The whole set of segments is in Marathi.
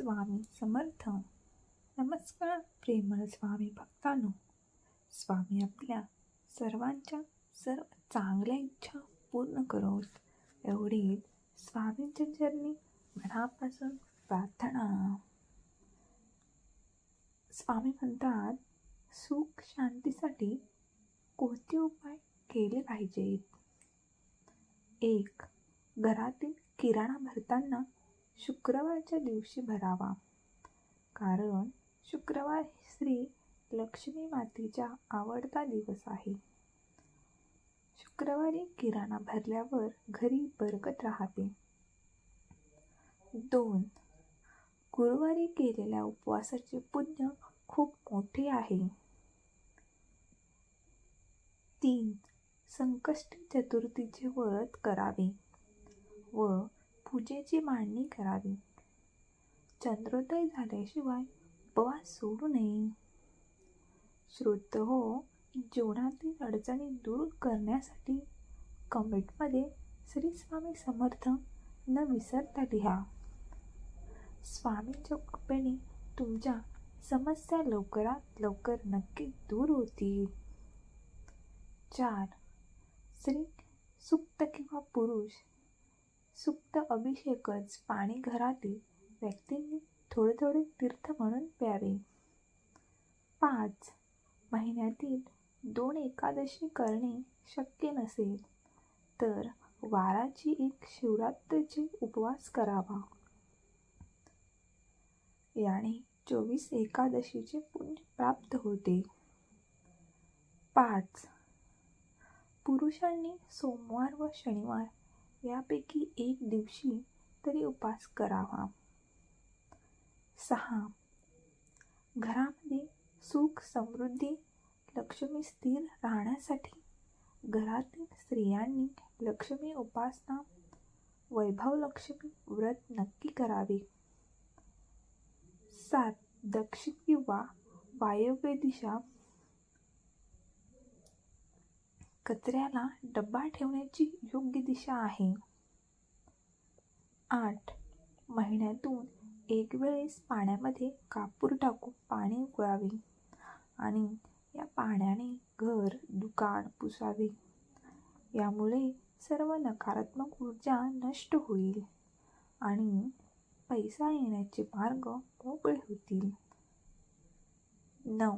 स्वामी समर्थ. नमस्कार प्रेमळ स्वामी भक्तांनो. स्वामी आपल्या सर्वांच्या सर्व चांगल्या इच्छा पूर्ण करोत एवढी स्वामींच्या चरणी मनापासून प्रार्थना. स्वामी म्हणतात सुख शांतीसाठी कोणते उपाय केले पाहिजेत? एक घरातील किराणा भरताना शुक्रवारच्या दिवशी भरावा. कारण शुक्रवार श्री लक्ष्मी मातेचा आवडता दिवस आहे. शुक्रवारी किराणा भरल्यावर घरी बरकत राहते. दोन गुरुवारी केलेल्या उपवासाचे पुण्य खूप मोठे आहे. तीन संकष्टी चतुर्थीचे व्रत करावे व पूजेची मांडणी करावी. चंद्रोदय झाल्याशिवाय उपवास सोडू नये. श्रोत हो जीवनातील अडचणी दूर करण्यासाठी कमेंटमध्ये श्री स्वामी समर्थ न विसरता लिहा. स्वामींच्या कृपेने तुमच्या समस्या लवकरात लवकर नक्की दूर होतील. चार. स्त्री सुप्त किंवा पुरुष सुक्त अभिषेकच पाणी घरातील व्यक्तींनी थोडे थोडे तीर्थ म्हणून प्यावे. पाच. महिन्यातील दोन एकादशी करणे शक्य नसेल तर वाराची एक शिवरात्रीची उपवास करावा. याने चोवीस एकादशीचे पुण्य प्राप्त होते. पाच. पुरुषांनी सोमवार व शनिवार यापैकी एक दिवशी तरी उपास करावा. सहा. घरामध्ये सुख समृद्धी लक्ष्मी स्थिर राहण्यासाठी घरातील स्त्रियांनी लक्ष्मी उपासना वैभव लक्ष्मी व्रत नक्की करावे. सात. दक्षिण किंवा वायव्य दिशा कचऱ्याला डब्बा ठेवण्याची योग्य दिशा आहे. आठ. महिन्यातून एक वेळेस पाण्यामध्ये कापूर टाकून पाणी उकळावे आणि या पाण्याने घर दुकान पुसावे. यामुळे सर्व नकारात्मक ऊर्जा नष्ट होईल आणि पैसा येण्याचे मार्ग मोकळे होतील. नऊ.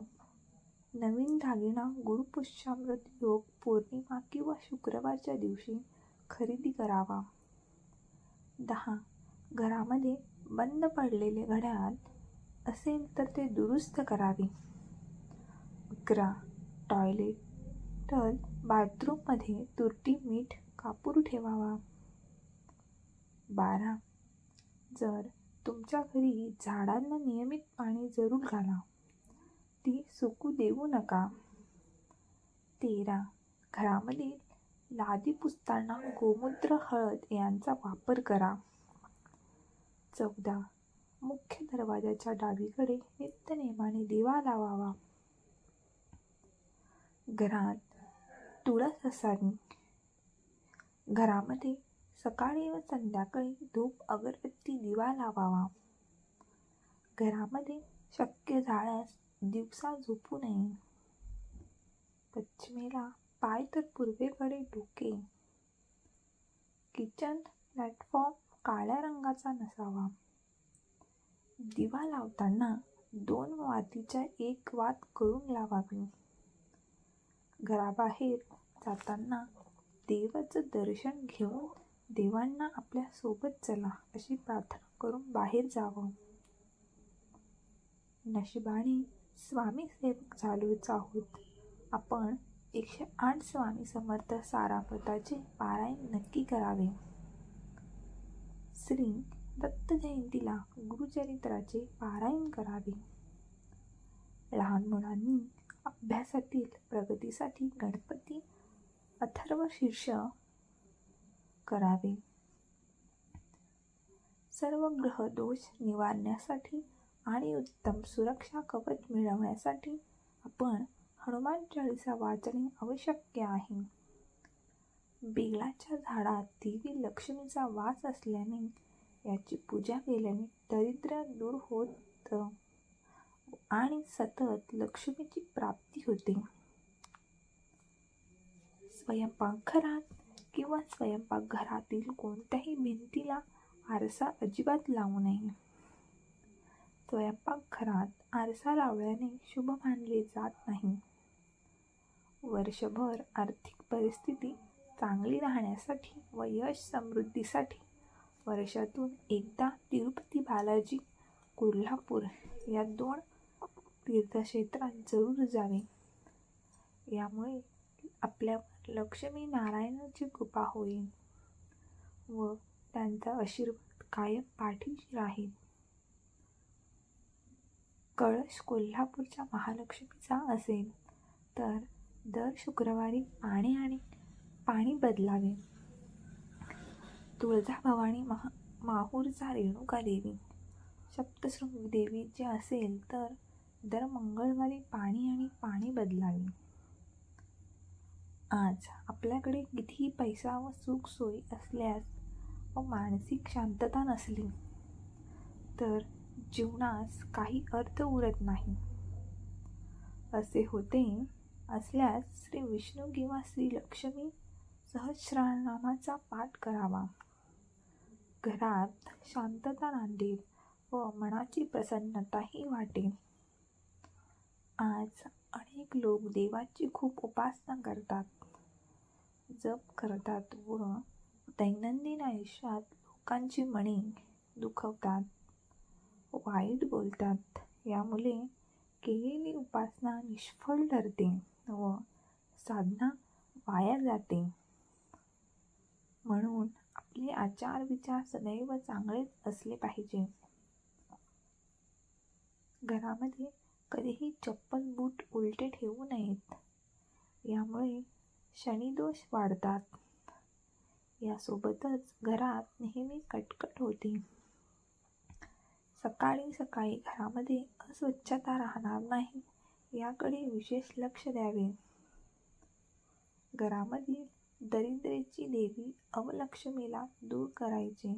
नवीन दागिना गुरुपुष्यामृत योग पौर्णिमा किंवा शुक्रवारच्या दिवशी खरेदी करावा. दहा. घरामध्ये बंद पडलेले घड्याळ असेल तर ते दुरुस्त करावे. अकरा. टॉयलेट तर बाथरूममध्ये तुरटी मीठ कापूर ठेवावा. बारा. जर तुमच्या घरी झाडांना नियमित पाणी जरूर घाला. ती सुकू देऊ नका. तेरा. घरामध्ये लादी पुसताना गोमूत्र हळद यांचा वापर करा. चौदा. मुख्य दरवाजाच्या डावीकडे नित्यनेमाने दिवा लावावा. घरात तुळस असावी. घरामध्ये सकाळी व संध्याकाळी धूप अगरबत्ती दिवा लावावा. घरामध्ये शक्य झाल्यास दिवसा झोपू नये. पश्चिमेला पाय तर पूर्वेकडे डोके. किचन प्लॅटफॉर्म काळ्या रंगाचा नसावा. दिवा लावताना दोन वातीच्या एक वात करून लावावी. घराबाहेर जाताना देवाचं दर्शन घेऊन देवांना आपल्यासोबत चला अशी प्रार्थना करून बाहेर जावं. नशिबाने स्वामी सेवक झालोच आहोत. आपण एकशे आठ स्वामी समर्थ सारापताचे पारायण नक्की करावे. श्री दत्त जयंतीला गुरुचरित्राचे पारायण करावे. लहान मुलांनी अभ्यासातील प्रगतीसाठी गणपती अथर्व शीर्ष करावे. सर्व ग्रह दोष निवारण्यासाठी आणि उत्तम सुरक्षा कवच मिळवण्यासाठी आपण हनुमान चाळीसा वाचणे आवश्यक आहे. बेलाच्या झाडात देवी लक्ष्मीचा वास असल्याने याची पूजा केल्याने दरिद्र दूर होतं आणि सतत लक्ष्मीची प्राप्ती होते. स्वयंपाकघरात किंवा स्वयंपाकघरातील कोणत्याही भिंतीला आरसा अजिबात लावू नये. स्वयंपाकघरात आरसा लावल्याने शुभ मानले जात नाही. वर्षभर आर्थिक परिस्थिती चांगली राहण्यासाठी व यश समृद्धीसाठी वर्षातून एकदा तिरुपती बालाजी कोल्हापूर या दोन तीर्थक्षेत्रात जरूर जावे. यामुळे आपल्यावर लक्ष्मी नारायणाची कृपा होईल व त्यांचा आशीर्वाद कायम पाठीशी राहील. कळश कोल्हापूरच्या महालक्ष्मीचा असेल तर दर शुक्रवारी पाणी आणि पाणी बदलावे. तुळजाभवानी महा माहूरचा रेणुका देवी. सप्तशृंगी देवीचे असेल तर दर मंगळवारी पाणी आणि पाणी बदलावे. आज आपल्याकडे कितीही पैसा व सुखसोयी असल्यास व मानसिक शांतता नसली तर जीवनास काही अर्थ उरत नाही. असे होते असल्यास श्री विष्णू किंवा श्री लक्ष्मी सहस्रनामाचा पाठ करावा. घरात शांतता नांदेल व मनाची प्रसन्नताही वाटेल. आज अनेक लोक देवाची खूप उपासना करतात. जप करतात व दैनंदिन आयुष्यात लोकांची मणी दुखवतात. वाईट बोलतात. यामुळे केलेली उपासना निष्फळ ठरते व साधना वाया जाते. म्हणून आपले आचार विचार सदैव चांगलेच असले पाहिजे. घरामध्ये कधीही चप्पल बूट उलटे ठेवू नयेत. यामुळे शनिदोष वाढतात. यासोबतच घरात नेहमी कटकट होते. सकाळी सकाळी घरामध्ये अस्वच्छता राहणार नाही याकडे विशेष लक्ष द्यावे. घरामधील दरिद्रेची देवी अवलक्ष्मीला दूर करायचे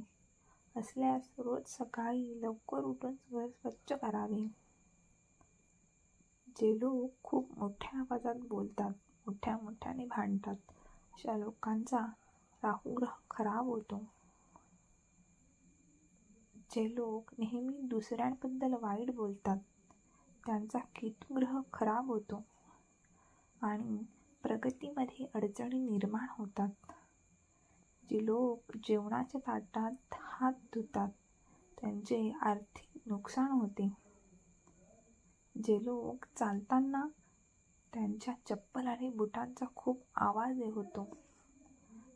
असल्यास रोज सकाळी लवकर उठून घर स्वच्छ करावे. जे लोक खूप मोठ्या आवाजात बोलतात मोठ्या मोठ्याने भांडतात अशा लोकांचा राहुग्रह खराब होतो. जे लोक नेहमी दुसऱ्यांबद्दल वाईट बोलतात त्यांचा केतुग्रह खराब होतो आणि प्रगतीमध्ये अडचणी निर्माण होतात. जे लोक जेवणाच्या ताटात हात धुतात त्यांचे आर्थिक नुकसान होते. जे लोक चालताना त्यांच्या चप्पल आणि बुटांचा खूप आवाज होतो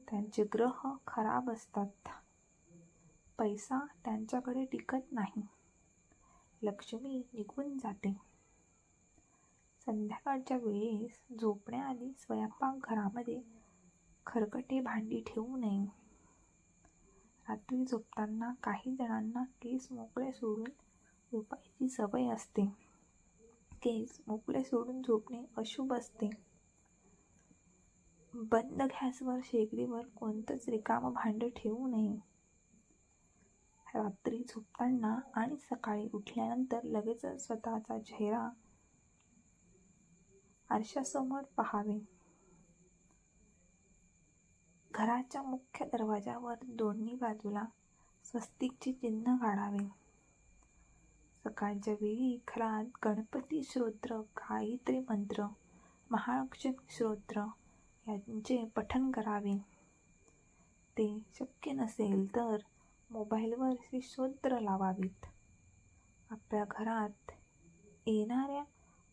त्यांचे ग्रह खराब असतात. पैसा त्यांच्याकडे टिकत नाही. लक्ष्मी निघून जाते. संध्याकाळच्या वेळेस झोपण्याआधी स्वयंपाकघरामध्ये खरकटे भांडी ठेवू नये. रात्री झोपताना काही जणांना केस मोकळे सोडून झोपायची सवय असते. केस मोकळे सोडून झोपणे अशुभ असते. बंद गॅसवर शेगडीवर कोणतंच रिकामं भांडं ठेवू नये. रात्री झोपताना आणि सकाळी उठल्यानंतर लगेचच स्वतःचा चेहरा आरशासमोर पहावे. घराच्या मुख्य दरवाजावर दोन्ही बाजूला स्वस्तिकचे चिन्ह काढावे. सकाळच्या वेळी घरात गणपती श्रोत्र गायत्री मंत्र महालक्ष्मी श्रोत्र यांचे पठण करावे. ते शक्य नसेल तर मोबाईलवर सूत्र लावावीत. आपल्या घरात येणाऱ्या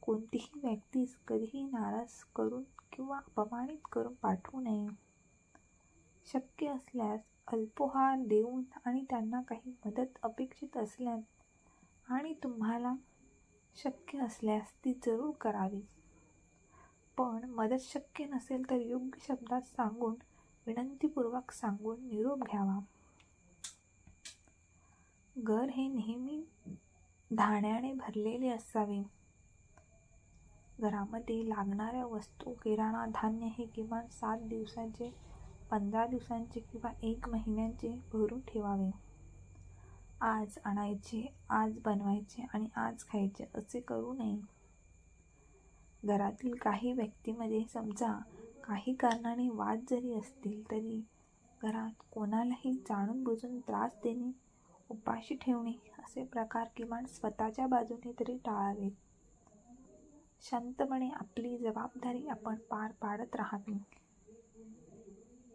कोणतीही व्यक्तीस कधीही नाराज करून किंवा अपमानित करून पाठवू नये. शक्य असल्यास अल्पोहार देऊन आणि त्यांना काही मदत अपेक्षित असल्यास आणि तुम्हाला शक्य असल्यास ती जरूर करावी. पण मदत शक्य नसेल तर योग्य शब्दात सांगून विनंतीपूर्वक सांगून निरोप घ्यावा. घर हे नेहमी धान्याने भरलेले असावे. घरामध्ये लागणाऱ्या वस्तू किराणा धान्य हे किमान सात दिवसांचे पंधरा दिवसांचे किंवा एक महिन्याचे भरून ठेवावे. आज आणायचे आज बनवायचे आणि आज खायचे असे करू नये. घरातील काही व्यक्तीमध्ये समजा काही कारणाने वाद जरी असतील तरी घरात कोणालाही जाणून बुजून त्रास देणे उपाशी ठेवणे असे प्रकार किमान स्वतःच्या बाजूने तरी टाळावे शांतपणे आपली जबाबदारी आपण पार पाडत राहावी.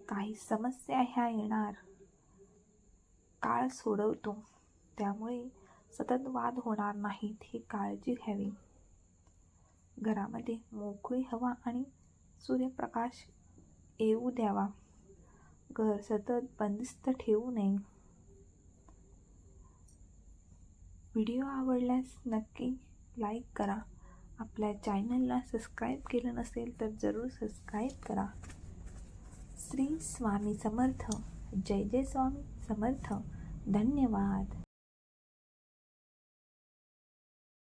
काही समस्या ह्या येणार. काळ सोडवतो. त्यामुळे सतत वाद होणार नाहीत ही काळजी घ्यावी. घरामध्ये मोकळी हवा आणि सूर्यप्रकाश येऊ द्यावा. घर सतत बंदिस्त ठेवू नये. व्हिडिओ आवडल्यास नक्की लाईक करा. आपल्या चॅनलला सबस्क्राईब केलं नसेल तर जरूर सबस्क्राईब करा. श्री स्वामी समर्थ. जय जय स्वामी समर्थ. धन्यवाद.